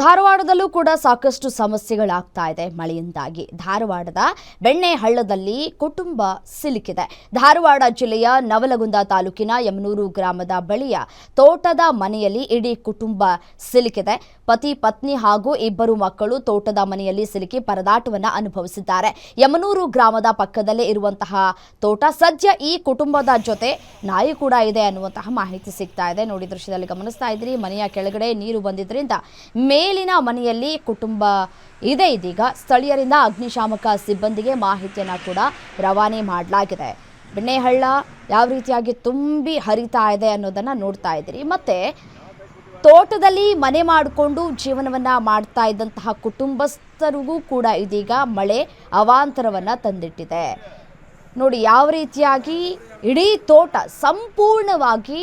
ಧಾರವಾಡದಲ್ಲೂ ಕೂಡ ಸಾಕಷ್ಟು ಸಮಸ್ಯೆಗಳಾಗ್ತಾ ಇದೆ ಮಳೆಯಿಂದಾಗಿ. ಧಾರವಾಡದ ಬೆಣ್ಣೆ ಹಳ್ಳದಲ್ಲಿ ಕುಟುಂಬ ಸಿಲುಕಿದೆ. ಧಾರವಾಡ ಜಿಲ್ಲೆಯ ನವಲಗುಂದ ತಾಲೂಕಿನ ಯಮನೂರು ಗ್ರಾಮದ ಬಳಿಯ ತೋಟದ ಮನೆಯಲ್ಲಿ ಇಡೀ ಕುಟುಂಬ ಸಿಲುಕಿದೆ. ಪತಿ, ಪತ್ನಿ ಹಾಗೂ ಇಬ್ಬರು ಮಕ್ಕಳು ತೋಟದ ಮನೆಯಲ್ಲಿ ಸಿಲುಕಿ ಪರದಾಟವನ್ನು ಅನುಭವಿಸಿದ್ದಾರೆ. ಯಮನೂರು ಗ್ರಾಮದ ಪಕ್ಕದಲ್ಲೇ ಇರುವಂತಹ ತೋಟ ಸದ್ಯ ಈ ಕುಟುಂಬದ ಜೊತೆ ನಾಯಿ ಕೂಡ ಇದೆ ಅನ್ನುವಂತಹ ಮಾಹಿತಿ ಸಿಗ್ತಾ ಇದೆ. ನೋಡಿ, ದೃಶ್ಯದಲ್ಲಿ ಗಮನಿಸ್ತಾ ಇದ್ರಿ. ಮನೆಯ ಕೆಳಗಡೆ ನೀರು ಬಂದಿದ್ದರಿಂದ ಮೇಲಿನ ಮನೆಯಲ್ಲಿ ಕುಟುಂಬ ಇದೆ ಇದೀಗ. ಸ್ಥಳೀಯರಿಂದ ಅಗ್ನಿಶಾಮಕ ಸಿಬ್ಬಂದಿಗೆ ಮಾಹಿತಿಯನ್ನು ಕೂಡ ರವಾನೆ ಮಾಡಲಾಗಿದೆ. ಬೆಣ್ಣೆಹಳ್ಳ ಯಾವ ರೀತಿಯಾಗಿ ತುಂಬಿ ಹರಿತಾ ಇದೆ ಅನ್ನೋದನ್ನು ನೋಡ್ತಾ ಇದ್ದೀರಿ. ಮತ್ತು ತೋಟದಲ್ಲಿ ಮನೆ ಮಾಡಿಕೊಂಡು ಜೀವನವನ್ನು ಮಾಡ್ತಾ ಇದ್ದಂತಹ ಕುಟುಂಬಸ್ಥರಿಗೂ ಕೂಡ ಇದೀಗ ಮಳೆ ಅವಾಂತರವನ್ನು ತಂದಿಟ್ಟಿದೆ. ನೋಡಿ, ಯಾವ ರೀತಿಯಾಗಿ ಇಡೀ ತೋಟ ಸಂಪೂರ್ಣವಾಗಿ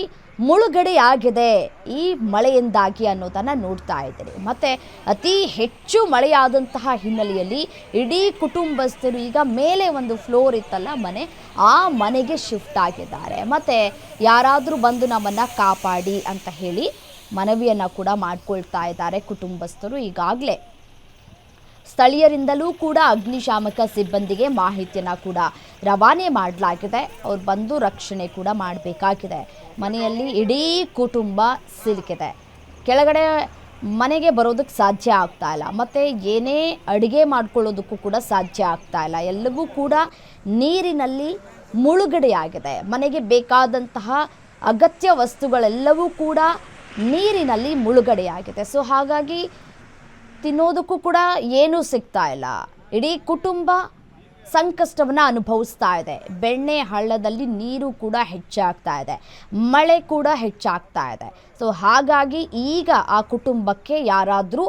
ಮುಳುಗಡೆಯಾಗಿದೆ ಈ ಮಳೆಯಿಂದಾಗಿ ಅನ್ನೋದನ್ನು ನೋಡ್ತಾ ಇದ್ದೀರಿ. ಮತ್ತು ಅತಿ ಹೆಚ್ಚು ಮಳೆಯಾದಂತಹ ಹಿನ್ನೆಲೆಯಲ್ಲಿ ಇಡೀ ಕುಟುಂಬಸ್ಥರು ಈಗ ಮೇಲೆ ಒಂದು ಫ್ಲೋರ್ ಇತ್ತಲ್ಲ ಮನೆ, ಆ ಮನೆಗೆ ಶಿಫ್ಟ್ ಆಗಿದ್ದಾರೆ. ಮತ್ತು ಯಾರಾದರೂ ಬಂದು ನಮ್ಮನ್ನು ಕಾಪಾಡಿ ಅಂತ ಹೇಳಿ ಮನವಿಯನ್ನು ಕೂಡ ಮಾಡ್ಕೊಳ್ತಾ ಇದ್ದಾರೆ ಕುಟುಂಬಸ್ಥರು ಈಗಾಗಲೇ. ಸ್ಥಳೀಯರಿಂದಲೂ ಕೂಡ ಅಗ್ನಿಶಾಮಕ ಸಿಬ್ಬಂದಿಗೆ ಮಾಹಿತಿಯನ್ನು ಕೂಡ ರವಾನೆ ಮಾಡಲಾಗಿದೆ. ಅವ್ರು ಬಂದು ರಕ್ಷಣೆ ಕೂಡ ಮಾಡಬೇಕಾಗಿದೆ. ಮನೆಯಲ್ಲಿ ಇಡೀ ಕುಟುಂಬ ಸಿಲುಕಿದೆ. ಕೆಳಗಡೆ ಮನೆಗೆ ಬರೋದಕ್ಕೆ ಸಾಧ್ಯ ಆಗ್ತಾ ಇಲ್ಲ. ಮತ್ತು ಏನೇ ಅಡುಗೆ ಮಾಡ್ಕೊಳ್ಳೋದಕ್ಕೂ ಕೂಡ ಸಾಧ್ಯ ಆಗ್ತಾ ಇಲ್ಲ. ಎಲ್ಲವೂ ಕೂಡ ನೀರಿನಲ್ಲಿ ಮುಳುಗಡೆಯಾಗಿದೆ. ಮನೆಗೆ ಬೇಕಾದಂತಹ ಅಗತ್ಯ ವಸ್ತುಗಳೆಲ್ಲವೂ ಕೂಡ ನೀರಿನಲ್ಲಿ ಮುಳುಗಡೆಯಾಗಿದೆ. ಸೊ ಹಾಗಾಗಿ ತಿನ್ನೋದಕ್ಕೂ ಕೂಡ ಏನೂ ಸಿಗ್ತಾ ಇಲ್ಲ. ಇಡೀ ಕುಟುಂಬ ಸಂಕಷ್ಟವನ್ನು ಅನುಭವಿಸ್ತಾ ಇದೆ. ಬೆಣ್ಣೆ ಹಳ್ಳದಲ್ಲಿ ನೀರು ಕೂಡ ಹೆಚ್ಚಾಗ್ತಾ ಇದೆ. ಮಳೆ ಕೂಡ ಹೆಚ್ಚಾಗ್ತಾ ಇದೆ. ಸೊ ಹಾಗಾಗಿ ಈಗ ಆ ಕುಟುಂಬಕ್ಕೆ ಯಾರಾದರೂ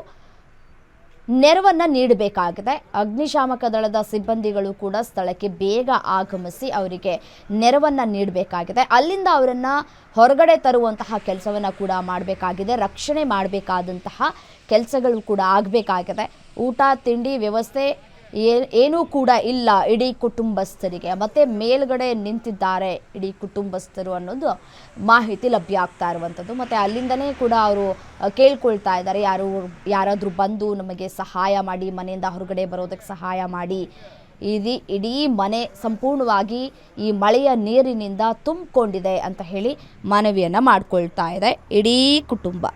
ನೆರವನ್ನು ನೀಡಬೇಕಾಗಿದೆ. ಅಗ್ನಿಶಾಮಕ ದಳದ ಸಿಬ್ಬಂದಿಗಳು ಕೂಡ ಸ್ಥಳಕ್ಕೆ ಬೇಗ ಆಗಮಿಸಿ ಅವರಿಗೆ ನೆರವನ್ನು ನೀಡಬೇಕಾಗಿದೆ. ಅಲ್ಲಿಂದ ಅವರನ್ನು ಹೊರಗಡೆ ತರುವಂತಹ ಕೆಲಸವನ್ನು ಕೂಡ ಮಾಡಬೇಕಾಗಿದೆ. ರಕ್ಷಣೆ ಮಾಡಬೇಕಾದಂತಹ ಕೆಲಸಗಳು ಕೂಡ ಆಗಬೇಕಾಗಿದೆ. ಊಟ, ತಿಂಡಿ ವ್ಯವಸ್ಥೆ ಏನು ಕೂಡ ಇಲ್ಲ ಇಡೀ ಕುಟುಂಬಸ್ಥರಿಗೆ. ಮತ್ತೆ ಮೇಲ್ಗಡೆ ನಿಂತಿದ್ದಾರೆ ಇಡೀ ಕುಟುಂಬಸ್ಥರು ಅನ್ನೋದು ಮಾಹಿತಿ ಲಭ್ಯ ಆಗ್ತಾ ಇರುವಂಥದ್ದು. ಮತ್ತು ಅಲ್ಲಿಂದನೇ ಕೂಡ ಅವರು ಕೇಳ್ಕೊಳ್ತಾ ಇದ್ದಾರೆ. ಯಾರು, ಯಾರಾದರೂ ಬಂದು ನಮಗೆ ಸಹಾಯ ಮಾಡಿ, ಮನೆಯಿಂದ ಹೊರಗಡೆ ಬರೋದಕ್ಕೆ ಸಹಾಯ ಮಾಡಿ. ಇಡೀ ಇಡೀ ಮನೆ ಸಂಪೂರ್ಣವಾಗಿ ಈ ಮಳೆಯ ನೀರಿನಿಂದ ತುಂಬಿಕೊಂಡಿದೆ ಅಂತ ಹೇಳಿ ಮನವಿಯನ್ನು ಮಾಡಿಕೊಳ್ತಾ ಇದೆ ಇಡೀ ಕುಟುಂಬ.